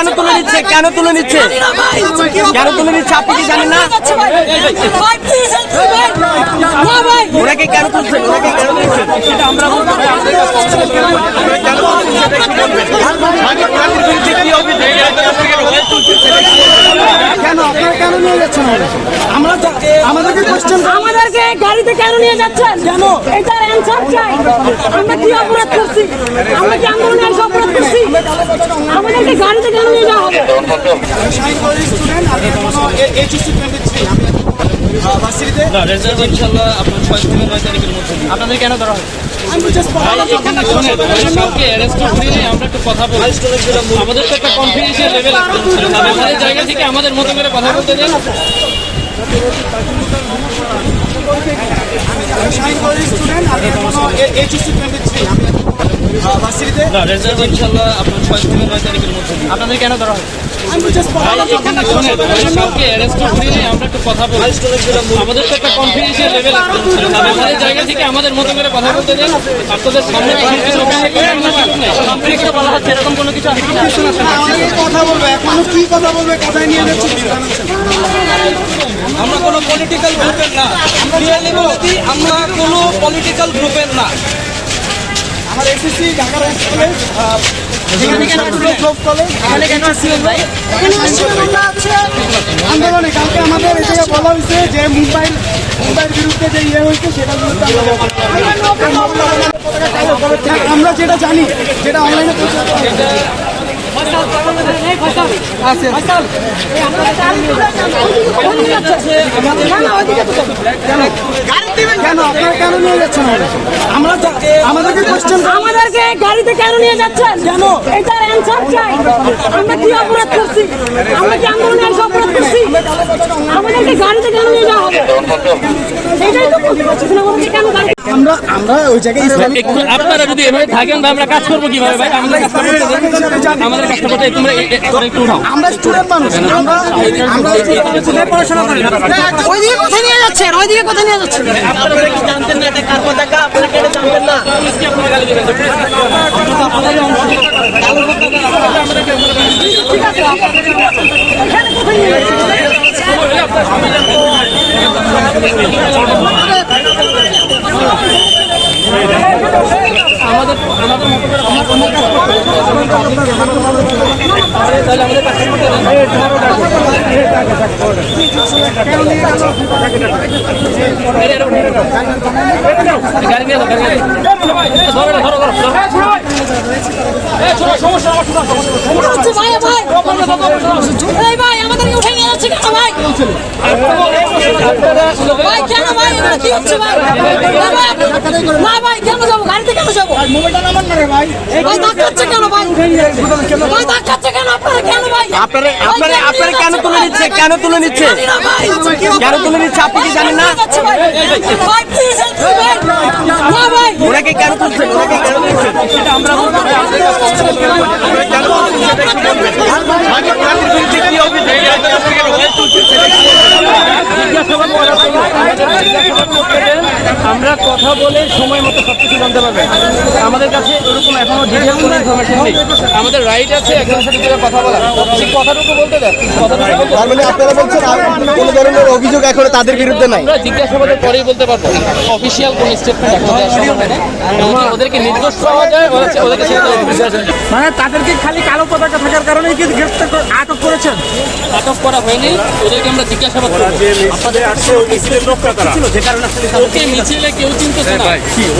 কেন তুলে নিচ্ছে? কেন তুলে নিচ্ছে? কেন তুলে নিচ্ছে? আপনি কি জানেন না? ওনাকে কেন তুলছেন ওনাকে কেন তুলছেন সেটা আমরা কেন আপনারা কেন নিয়ে যাচ্ছেন আমরা আমাদেরকে কোশ্চেন আমাদেরকে গাড়িতে কেন নিয়ে যাচ্ছেন? কেন? এটার অ্যান্সার চাই। আমরা কি অপরাধ করছি? আমরা কি আন্দোলনে এসে অপরাধ করছি আমাদেরকে গাড়িতে কেন নিয়ে যাওয়া হবে আমি আমি আপনাদের কেন ধরা আমি বলি আমাদের তো একটা কনফিডেন্সিয়াল লেভেল আমাদের জায়গা থেকে আমাদের মতো করে কথা বলতে দেন স্টুডেন্ট আমি এইচএসসি টোয়েন্টি থ্রি আমি ভার্সিটিতে ইনশাল্লাহ আপনার ছয় থেকে নয় তারিখের মধ্যে আপনাদের কেন ধরা হয় আমি জাস্ট কাউকে অ্যারেস্ট করে আমরা একটু কথা বলি। আমাদের তো একটা কনফিডেন্সিয়াল লেভেল আছে। আমাদের জায়গা থেকে আমাদের মতো করে কথা বলতে দেন। আপনাদের সামনে বলা হচ্ছে? এরকম কোনো কিছু আছে? কথা বলবে এখনও কি কথা বলবে কোথায় নিয়ে যাচ্ছে? আমরা কোনো পলিটিক্যাল গ্রুপের না। আমরা কোনো পলিটিক্যাল গ্রুপের না। এসএসসি ঢাকা রাইস কলেজ আন্দোলনে কালকে আমাদের এই বলা হয়েছে যে মুম্বাই মুম্বাইয়ের বিরুদ্ধে যে ইয়ে হয়েছে সেটার বিরুদ্ধে আমরা- আমরা যেটা জানি যেটা অনলাইনে আমাদেরকে গাড়িতে কেন নিয়ে যাচ্ছেন কেন? এটার অ্যান্সার চাই। আমরা কি অপরাধ করছি? আমরা কি আন্দোলনে অপরাধ করছি? আমাদেরকে গাড়িতে কেন নিয়ে যাওয়া হবে। সেটাই তো বুঝতে পারছি না আমাদেরকে কেন গাড়ি আমরা আমরা ওই জায়গায় আপনারা যদি এভাবে থাকেন আমরা কাজ করব কীভাবে? ভাই আমাদের কাজটা করতে দেন আমাদের কাজটা করতে তোমরা একটু উঠাও। আমরা স্টুডেন্ট মানুষ আমরা আমরা পড়াশোনা করি ওইদিকে কোথায় নিয়ে যাচ্ছেন? ওইদিকে কোথায় নিয়ে যাচ্ছেন? আপনারা কি জানতেন না এটা কার পতাকা? আপনারা কেন জানতেন না? গাড়ি নিয়ে যাও, গাড়ি নিয়ে যাও। ধরো ধরো, ধরো, ধরো। সমস্যা, সমস্যা। ভাই ভাই আমাদেরকে উঠে নিয়ে যাচ্ছে কেন ভাই না ভাই, কেন যাব? গাড়িতে কেন যাব? মোবাইলটা নামান না রে ভাই। ভাই ধাক্কাচ্ছে কেন ভাই? ভাই ধাক্কাচ্ছে কেন আপনারা? কেন ভাই আপনারা আপনারা আপনারা কেন তুলে নিচ্ছে? কেন তুলে নিচ্ছে? কেন তুলে নিচ্ছে? আপনি কি জানেন না? ওনাকে কেন তুলছেন ওনাকে কেন তুলছেন সেটা আমরা কেন তুলছেন সেটা একটু বলবেন। ভাগীরথীর বিরুদ্ধে কি অভিযোগ? আমরা কথা বলে সময় মতো সব কিছু জানতে পারবেন আমাদের কাছে এরকম এখনও ডিটেল কোনো ইনফরমেশন নেই। আমাদের রাইট আছে একজনের সাথে যেটা কথা বলা সেই কথাটুকু বলতে দেন। তার মানে আপনারা বলছেন আর কোনো ধরনের অভিযোগ এখনও তাদের বিরুদ্ধে নাই। আমরা জিজ্ঞাসাবাদের পরেই বলতে পারব। অফিসিয়াল কোন স্টেটমেন্ট এখন দেওয়া সম্ভব ওদেরকে নির্দোষ পাওয়া যায় ওরা- ওদেরকে মানে তাদেরকে খালি কালো পতাকা থাকার কারণেই কি গ্রেফতার করে- আটক করেছেন? আটক করা হয়নি। ওদেরকে আমরা জিজ্ঞাসাবাদ করব। ওকে মিছিলে কেউ চিনতেছে না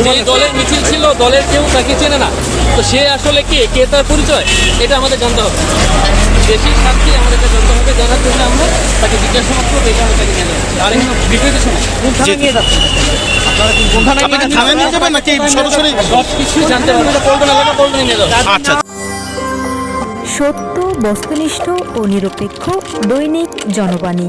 যে দলের মিছিল ছিল দলের কেউ তাকে চেনে না। তো সে আসলে কে? কে তার পরিচয়? এটা আমাদের জানতে হবে। দেশের স্বার্থে আমাদের এটা জানতে হবে জানার জন্য আমরা তাকে জিজ্ঞাসাবাদ করব এটা আমরা তাকে নিয়ে যাচ্ছি আর এখানে বিপরীত সময় থানায় নিয়ে যাবেন নাকি সরাসরি সব কিছুই জানতে পারবে পল্টন এলাকা পল্টনে নিয়ে যাব আচ্ছা। সত্য বস্তুনিষ্ঠ ও নিরপেক্ষ দৈনিক জনবাণী।